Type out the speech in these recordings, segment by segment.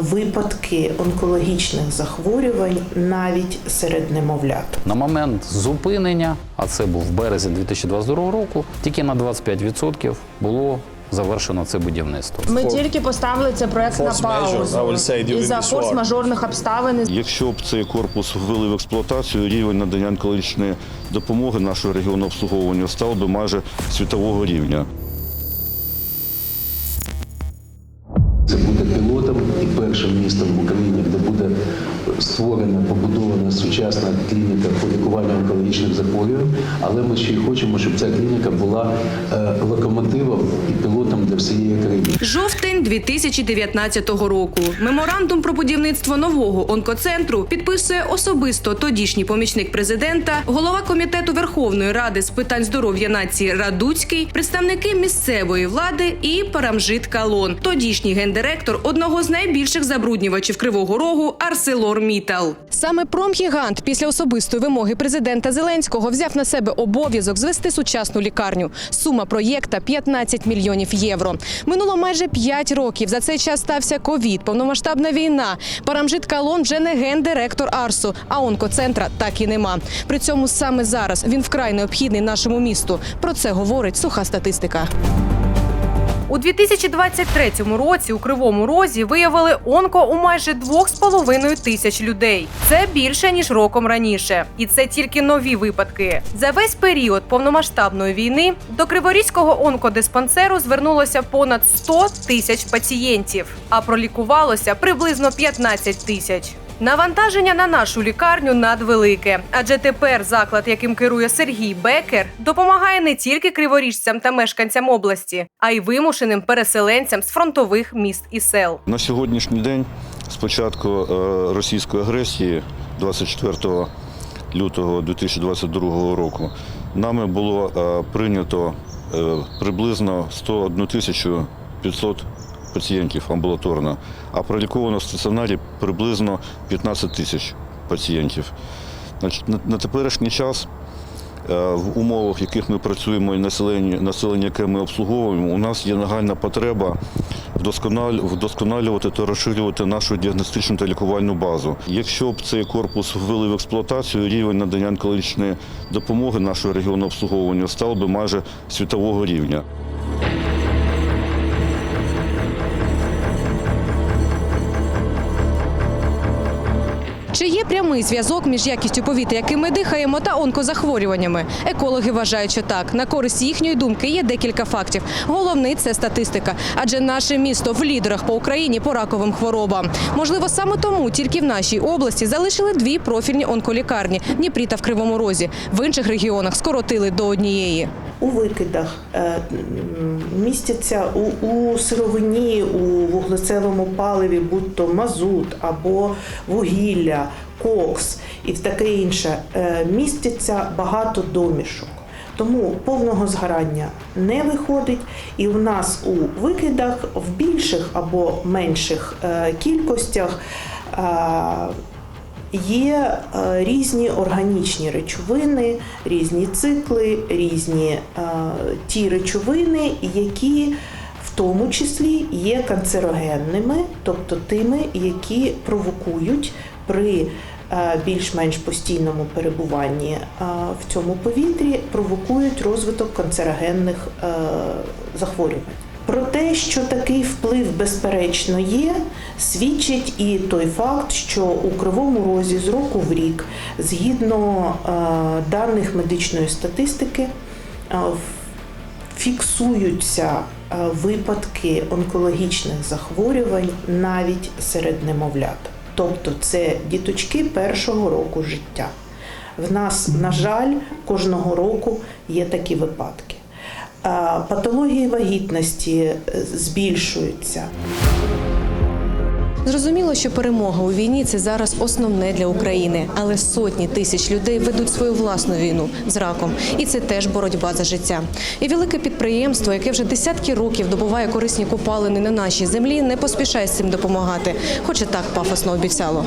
Випадки онкологічних захворювань навіть серед немовлят. На момент зупинення, а це був березень 2022 року, тільки на 25% було завершено це будівництво. Ми тільки поставили цей проект на паузу із за форс-мажорних обставин. Якщо б цей корпус ввели в експлуатацію, рівень надання онкологічної допомоги нашого регіону обслуговування став би майже світового рівня. Клініка була е, локомотивом і пілотом для всієї країни. Жовтень 2019 року. Меморандум про будівництво нового онкоцентру підписує особисто тодішній помічник президента, голова комітету Верховної Ради з питань здоров'я нації Радуцький, представники місцевої влади і Парамжит Калон, тодішній гендиректор одного з найбільших забруднювачів Кривого Рогу Арселор Мітал. Саме промгігант після особистої вимоги президента Зеленського взяв на себе обов'язок звести сучасну лікарню. Сума проєкта 15 мільйонів євро. Минуло майже 5 років. За цей час стався ковід, повномасштабна війна. Парамжит Калон вже не гендиректор Арсу, а онкоцентра так і нема. При цьому саме зараз він вкрай необхідний нашому місту. Про це говорить суха статистика. У 2023 році у Кривому Розі виявили онко у майже 2,5 тисяч людей. Це більше ніж роком раніше, і це тільки нові випадки. За весь період повномасштабної війни до Криворізького онкодиспансеру звернулося понад 100 тисяч пацієнтів, а пролікувалося приблизно 15 тисяч. Навантаження на нашу лікарню надвелике, адже тепер заклад, яким керує Сергій Бекер, допомагає не тільки криворіжцям та мешканцям області, а й вимушеним переселенцям з фронтових міст і сел. На сьогоднішній день, з початку е, російської агресії, 24 лютого 2022 року, нами було е, прийнято е, приблизно 101 тисячу 500 пацієнтів амбулаторно, а проліковано в стаціонарі приблизно 15 тисяч пацієнтів. На, теперішній час е, в умовах, в яких ми працюємо, і населення, населення, яке ми обслуговуємо, у нас є нагальна потреба вдосконалювати та розширювати нашу діагностичну та лікувальну базу. Якщо б цей корпус ввели в експлуатацію, рівень надання онкологічної допомоги нашого регіону обслуговування став би майже світового рівня. Чи є прямий зв'язок між якістю повітря, яким ми дихаємо, та онкозахворюваннями? Екологи вважають, що так. На користь їхньої думки є декілька фактів. Головний це статистика, адже наше місто в лідерах по Україні по раковим хворобам. Можливо, саме тому тільки в нашій області залишили дві профільні онколікарні Дніпрі та в Кривому Розі. В інших регіонах скоротили до однієї. У викидах е, містяться у, у сировині, у вуглецевому паливі, будь то мазут або вугілля, кокс і таке інше, е, містяться багато домішок. Тому повного згорання не виходить, і в нас у викидах в більших або менших е, кількостях е, Є різні органічні речовини, різні цикли, різні ті речовини, які тому числі є канцерогенними, тобто тими, які провокують при е, більш-менш постійному перебуванні е, в цьому повітрі, провокують розвиток канцерогенних е, захворювань. Про те, що такий вплив безперечно є, свідчить і той факт, що у Кривому Розі з року в рік, згідно даних медичної статистики, в- фіксуються е, випадки онкологічних захворювань навіть серед немовлят. Тобто це діточки першого року життя. В нас, на жаль, кожного року є такі випадки. Е, Патології вагітності е, збільшуються. Зрозуміло, що перемога у війні це зараз основне для України, але сотні тисяч людей ведуть свою власну війну з раком, і це теж боротьба за життя. І велике підприємство, яке вже десятки років добуває корисні копалини на нашій землі, не поспішає з цим допомагати, хоча так пафосно обіцяло.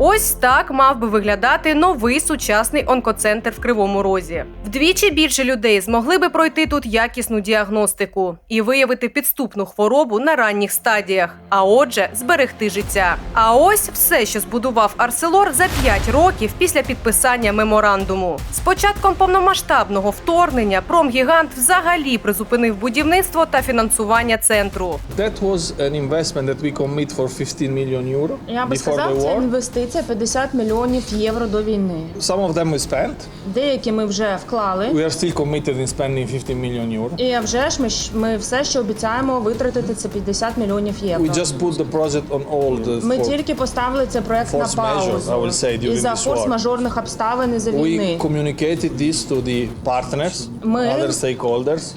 Ось так мав би виглядати новий сучасний онкоцентр в Кривому Розі. Вдвічі більше людей змогли би пройти тут якісну діагностику і виявити підступну хворобу на ранніх стадіях, а отже, зберегти життя. А ось все, що збудував Арселор за 5 років після підписання меморандуму. З початком повномасштабного вторгнення промгігант взагалі призупинив будівництво та фінансування центру. That was an investment that we commit for 15 million euro Я би сказав, це war. Інвестиція 50 мільйонів євро до війни. Some of them we spent. Деякі ми вже вклали. We are still committed in spending 15 million euro. І вже ж ми, ми все, що обіцяємо витратити, це 50 мільйонів євро. We just put the project on hold. uh, Ми for- тільки поставили цей проект на measures, I will say, during за форс-мажорних обставин і за війни. We communicated this to the partners, Ми- other stakeholders.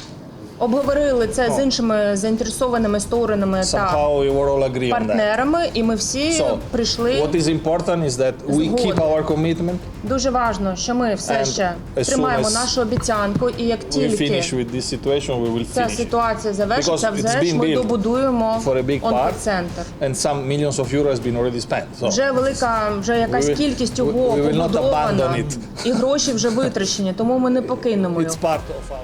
Обговорили це з іншими заінтересованими сторонами та Somehow we were all agree on that. партнерами, і ми всі So, прийшли. what is important is that we Згоден. keep our commitment. Дуже важно, що ми все And ще as soon тримаємо as нашу обіцянку, і як We тільки finish with this situation, we will ця finish. ситуація завершиться, Because it's вже ж been ми built добудуємо for a big part. онкоцентр. And some millions of euros has been already spent. So Вже велика, вже якась We will- кількість we- його we will not побудована, abandon it. і гроші вже витрачені, тому ми не покинемо його. it's part of our.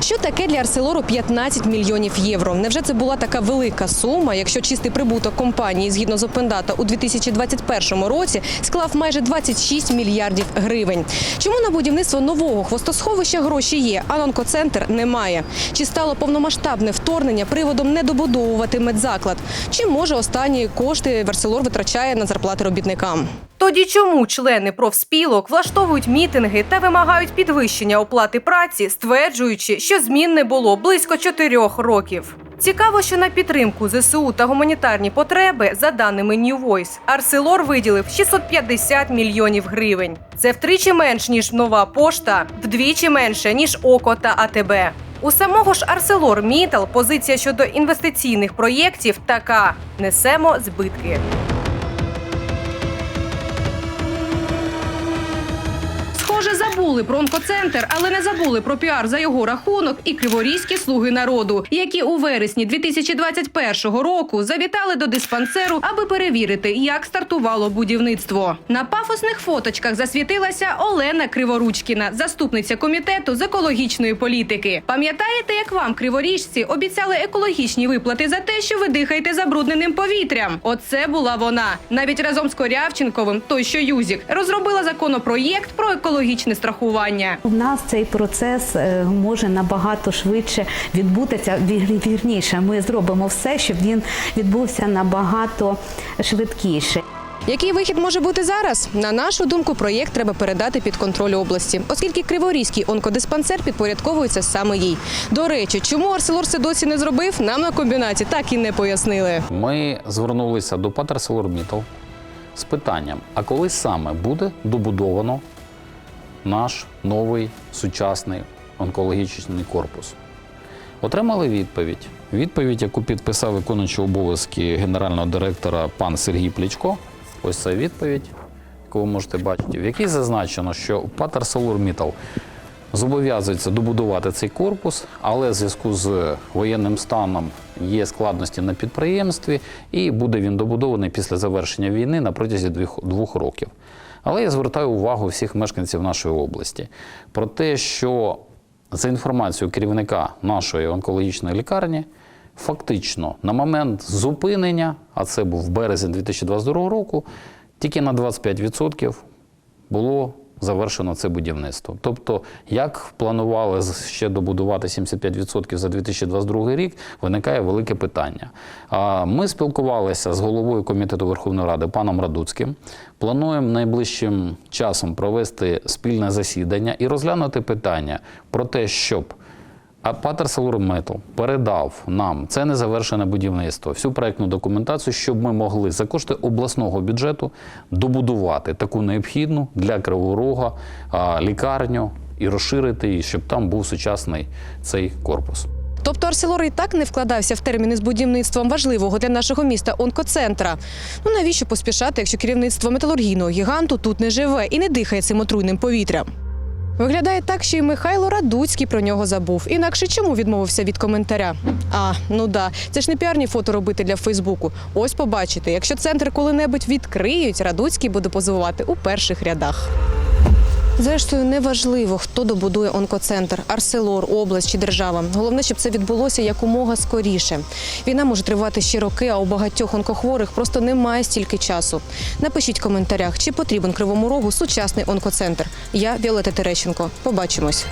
Що таке для Арселору 15 мільйонів євро? Невже це була така велика сума, якщо чистий прибуток компанії згідно з Опендата у 2021 році склав майже 26 мільярдів гривень? Чому на будівництво нового хвостосховища гроші є, а онкоцентр немає? Чи стало повномасштабне вторгнення приводом не добудовувати медзаклад? Чи може останні кошти Арселор витрачає на зарплати робітникам? Тоді чому члени профспілок влаштовують мітинги та вимагають підвищення оплати праці, стверджуючи, що змін не було близько чотирьох років? Цікаво, що на підтримку ЗСУ та гуманітарні потреби, за даними New Voice, Арселор виділив 650 мільйонів гривень. Це втричі менш ніж нова пошта, вдвічі менше ніж ОКО та АТБ. У самого ж Арселор Мітал позиція щодо інвестиційних проєктів така: несемо збитки. Схоже, забули про онкоцентр, але не забули про піар за його рахунок і криворізькі слуги народу, які у вересні 2021 року завітали до диспансеру, аби перевірити, як стартувало будівництво. На пафосних фоточках засвітилася Олена Криворучкіна, заступниця комітету з екологічної політики. Пам'ятаєте, як вам криворіжці обіцяли екологічні виплати за те, що ви дихаєте забрудненим повітрям? Оце була вона. Навіть разом з Корявченковим, той що Юзік, розробила законопроєкт про екологічне страхування. У нас цей процес е, може набагато швидше відбутися. Вірніше, ми зробимо все, щоб він відбувся набагато швидкіше. Який вихід може бути зараз? На нашу думку, проєкт треба передати під контроль області, оскільки Криворізький онкодиспансер підпорядковується саме їй. До речі, чому Арселор це досі не зробив, нам на комбінаті так і не пояснили. Ми звернулися до ПАТ з питанням: а коли саме буде добудовано наш новий сучасний онкологічний корпус? Отримали відповідь. Відповідь, яку підписав виконуючий обов'язки генерального директора пан Сергій Плічко. Ось це відповідь, яку ви можете бачити, в якій зазначено, що ПАТ ArcelorMittal зобов'язується добудувати цей корпус, але в зв'язку з воєнним станом є складності на підприємстві, і буде він добудований після завершення війни на протязі двох, років. Але я звертаю увагу всіх мешканців нашої області про те, що за інформацією керівника нашої онкологічної лікарні, фактично на момент зупинення, а це був березень 2022 року, тільки на 25% було завершено це будівництво. Тобто, як планували ще добудувати 75% за 2022 рік, виникає велике питання. Ми спілкувалися з головою комітету Верховної Ради паном Радуцьким. Плануємо найближчим часом провести спільне засідання і розглянути питання про те, щоб а Патер Метал передав нам це незавершене будівництво, всю проектну документацію, щоб ми могли за кошти обласного бюджету добудувати таку необхідну для Кривого Рога а, лікарню і розширити її, щоб там був сучасний цей корпус. Тобто Арселор і так не вкладався в терміни з будівництвом важливого для нашого міста онкоцентра. Ну навіщо поспішати, якщо керівництво металургійного гіганту тут не живе і не дихає цим отруйним повітрям? Виглядає так, що і Михайло Радуцький про нього забув. Інакше чому відмовився від коментаря? А, ну да, це ж не піарні фото робити для Фейсбуку. Ось побачите, якщо центр коли-небудь відкриють, Радуцький буде позивувати у перших рядах. Зрештою, неважливо, хто добудує онкоцентр, Арселор, область чи держава. Головне, щоб це відбулося якомога скоріше. Війна може тривати ще роки, а у багатьох онкохворих просто немає стільки часу. Напишіть в коментарях, чи потрібен кривому рогу сучасний онкоцентр. Я Віолета Терещенко. Побачимось.